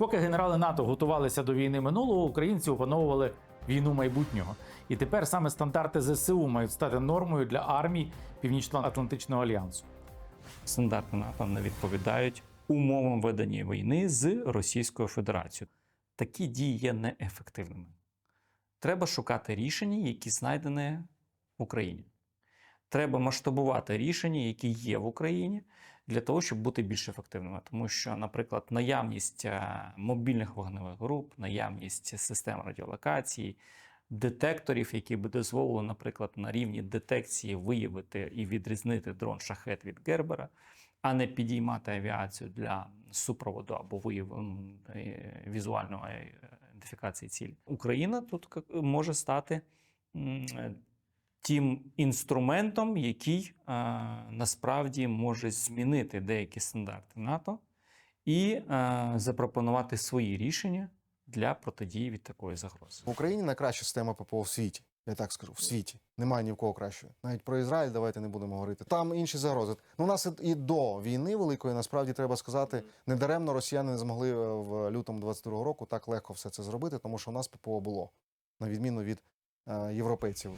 Поки генерали НАТО готувалися до війни минулого, українці опановували війну майбутнього. І тепер саме стандарти ЗСУ мають стати нормою для армій Північно-Атлантичного альянсу. стандарти НАТО не відповідають умовам ведення війни з Російською Федерацією. Такі дії є неефективними. Треба шукати рішення, які знайдені в Україні. Треба масштабувати рішення, які є в Україні, для того, щоб бути більш ефективними. Тому що, наприклад, наявність е, мобільних вогневих груп, наявність систем радіолокації, детекторів, які би дозволили, наприклад, на рівні детекції виявити і відрізнити дрон шахет від Гербера, а не підіймати авіацію для супроводу або вияву е, візуальної ідентифікації цілі. Україна тут може стати е, тим інструментом, який е, насправді може змінити деякі стандарти НАТО і е, запропонувати свої рішення для протидії від такої загрози. В Україні найкраща система ППО в світі. Я так скажу, в світі. Немає ні в кого кращої. Навіть про Ізраїль давайте не будемо говорити. Там інші загрози. Ну, у нас і- і до війни великої, насправді треба сказати, недаремно росіяни не змогли е, в лютому 22-го року так легко все це зробити, тому що у нас ППО було, на відміну від е, європейців.